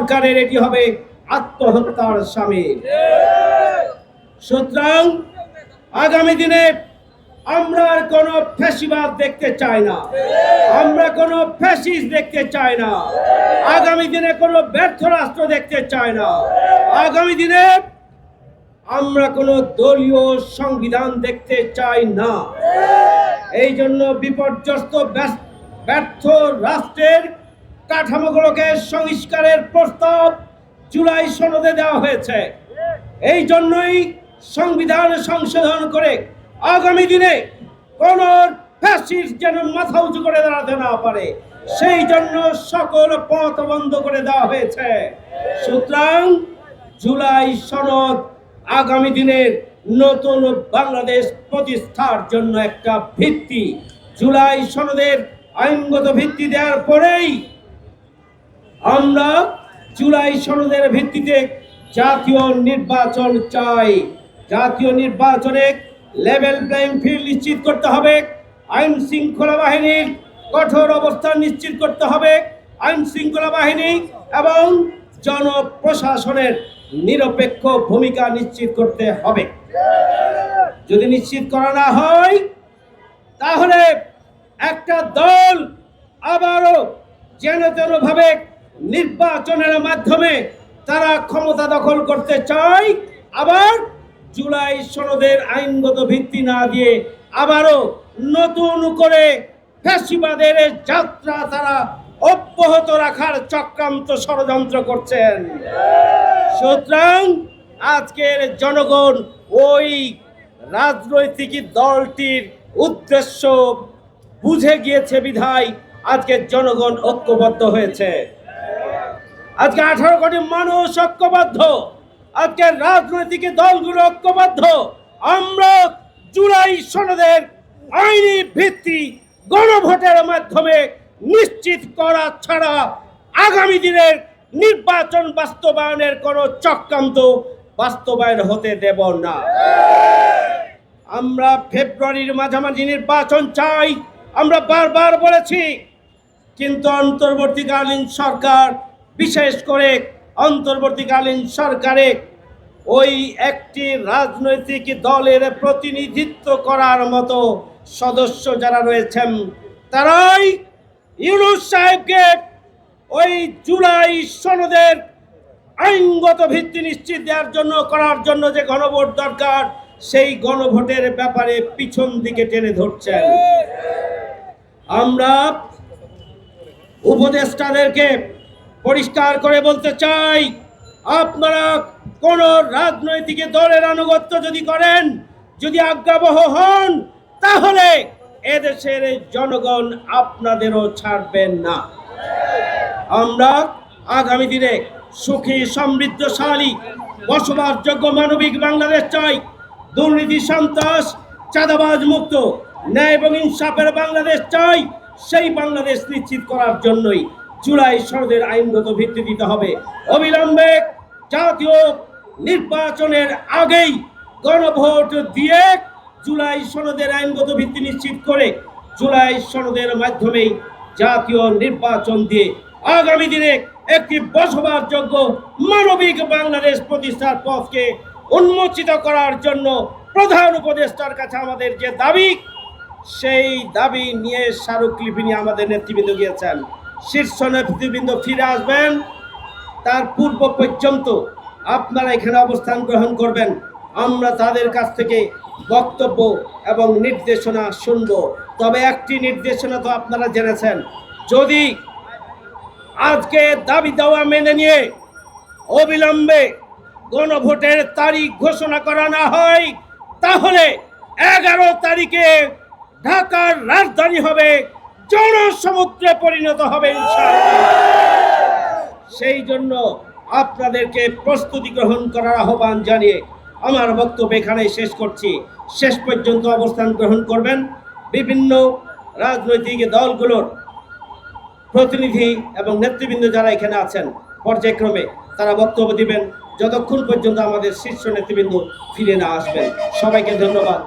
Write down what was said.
সরকারের এটি হবে আত্মহত্যার সামিল সুতরাং আগামী দিনে আমরা আর কোনো ফ্যাসিবাদ দেখতে চাই না। আমরা কোনো ফ্যাসিস দেখতে চাই না। আগামী দিনে কোনো ব্যর্থ রাষ্ট্র দেখতে চাই না। আগামী দিনে আমরা কোনো দলীয় সংবিধান দেখতে চাই না। এই জন্য বিপর্যস্ত ব্যর্থ রাষ্ট্রের কাঠামোগুলোকে সংস্কারের প্রস্তাব জুলাই সনদে দেওয়া হয়েছে। এই জন্যই সংবিধান সংশোধন করে আগামী দিনে কোন ফ্যাসিস্ট যেন মাথা উঁচু করে দাঁড়াতে না পারে। সেই জন্য সকল পথ বন্ধ করে দেওয়া হয়েছে। সুতরাং জুলাই সনদ আগামী দিনের নতুন বাংলাদেশ প্রতিষ্ঠার জন্য একটা ভিত্তি। জুলাই সনদের আইনগত ভিত্তি দেওয়ার পরেই আমরা জুলাই সনদের ভিত্তিতে জাতীয় নির্বাচন চাই। জাতীয় নির্বাচনে লেভেল প্লেইং ফিল্ড নিশ্চিত করতে হবে। আইন শৃঙ্খলা বাহিনীর কঠোর অবস্থান নিশ্চিত করতে হবে। আইন শৃঙ্খলা বাহিনী এবং জনপ্রশাসনের নিরপেক্ষ ভূমিকা নিশ্চিত করতে হবে। যদি নিশ্চিত করা না হয়, তাহলে একটা দল আবারও যেন তেন ভাবে নির্বাচনের মাধ্যমে তারা ক্ষমতা দখল করতে চায়, আবার জুলাই সনদের আইনগত ভিত্তি না দিয়ে আবারও নতুন করে ফ্যাসিবাদের যাত্রা তারা অব্যাহত রাখার চক্রান্ত ষড়যন্ত্র করছেন। সুতরাং আজকের জনগণ ওই রাজনৈতিক দলটির উদ্দেশ্য বুঝে গিয়েছে বিধায় আজকের জনগণ ঐক্যবদ্ধ হয়েছে। আজকে আঠারো কোটি মানুষ ঐক্যবদ্ধ। আজকে রাজনৈতিক দলগুলো ঐক্যবদ্ধ। আমরা জুলাই সনদের আইনি ভিত্তি গণভোটের মাধ্যমে নিশ্চিত করা ছাড়া আগামী দিনের নির্বাচন বাস্তবায়নের কোনো চক্রান্ত বাস্তবায়ন হতে দেব না। আমরা ফেব্রুয়ারির মাঝামাঝি নির্বাচন চাই, আমরা বারবার বলেছি, কিন্তু অন্তর্বর্তীকালীন সরকার বিশেষ করে অন্তর্বর্তীকালীন সরকারে ওই একটি রাজনৈতিক দলের প্রতিনিধিত্ব করার মতো সদস্য যারা রয়েছেন, তারাই ইউনুস সাহেবকে ওই জুলাই সনদের আইনগত ভিত্তি নিশ্চিত দেওয়ার জন্য, করার জন্য যে গণভোট দরকার, সেই গণভোটের ব্যাপারে পিছন দিকে টেনে ধরছেন। আমরা উপদেষ্টাদেরকে পরিষ্কার করে বলতে চাই, আপনারা কোন রাজনৈতিক দলের আনুগত্য যদি করেন, যদি আজ্ঞাবহ হন, তাহলে এদেশের জনগণ আপনাদেরও ছাড়বেন না। আমরা আগামী দিনে সুখী, সমৃদ্ধশালী, বসবাসযোগ্য মানবিক বাংলাদেশ চাই। দুর্নীতি, সন্ত্রাস, চাঁদাবাজ মুক্ত, ন্যায় এবং ইনসাফের বাংলাদেশ চাই। সেই বাংলাদেশ নিশ্চিত করার জন্যই জুলাই সনদের আইনগত ভিত্তি দিতে হবে। অবিলম্বে জাতীয় নির্বাচনের আগেই গণভোট দিয়ে জুলাই সনদের আইনগত ভিত্তি নিশ্চিত করে জুলাই সনদের মাধ্যমেই জাতীয় নির্বাচন দিয়ে আগামী দিনে একটি বসবাসযোগ্য মানবিক বাংলাদেশ প্রতিষ্ঠার পথকে উন্মোচিত করার জন্য প্রধান উপদেষ্টার কাছে আমাদের যে দাবি, সেই দাবি নিয়ে স্মারকলিপি নিয়ে আমাদের নেতৃবৃন্দ গিয়েছেন। শীর্ষ নেতৃবৃন্দ ফিরে আসবেন। তার পূর্ব পর্যন্ত আপনারা এখানে অবস্থান গ্রহণ করবেন। আমরা তাদের কাছ থেকে বক্তব্য এবং নির্দেশনা শুনব। তবে একটি নির্দেশনা তো আপনারা জেনেছেন। যদি আজকে দাবি দেওয়া মেনে নিয়ে অবিলম্বে গণভোটের তারিখ ঘোষণা করা না হয়, তাহলে এগারো তারিখে ঢাকার রাজধানী হবে জনসমুদ্রে পরিণত হবে সেই জন্য আপনাদেরকে প্রস্তুতি গ্রহণ করার আহ্বান জানিয়ে আমার বক্তব্য এখানে শেষ করছি। শেষ পর্যন্ত অবস্থান গ্রহণ করবেন বিভিন্ন রাজনৈতিক দলগুলোর প্রতিনিধি এবং নেতৃবৃন্দ যারা এখানে আছেন, পর্যায়ক্রমে তারা বক্তব্য দিবেন। যতক্ষণ পর্যন্ত আমাদের শীর্ষ নেতৃবৃন্দ ফিরে না আসবেন, সবাইকে ধন্যবাদ।